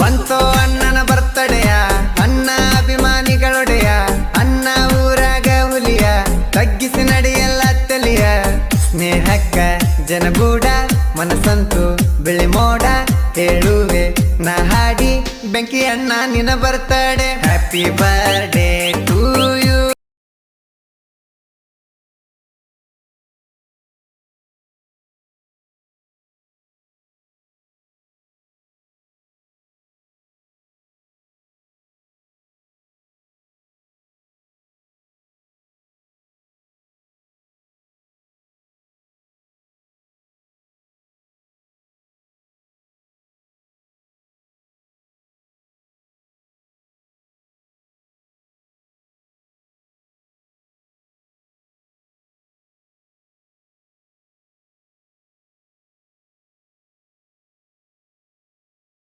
ಬಂತೋ ಅಣ್ಣನ ಬರ್ತಡೆಯ ಅಣ್ಣ ಅಭಿಮಾನಿಗಳೊಡೆಯ, ಅಣ್ಣ ಊರಾಗ ಹುಲಿಯ, ತಗ್ಗಿಸಿ ನಡೆಯಲ್ಲ ತಲಿಯ. ಸ್ನೇಹಕ್ಕ ಜನಗೂಡ, ಮನಸ್ಸಂತು ಬಿಳಿ ಮೋಡ. ಹೇಳುವೆ ನಾ ಹಾಡಿ, ಬೆಂಕಿ ಅಣ್ಣ ನಿನ ಬರ್ತಡೆ ಹ್ಯಾಪಿ ಬರ್ಡೇ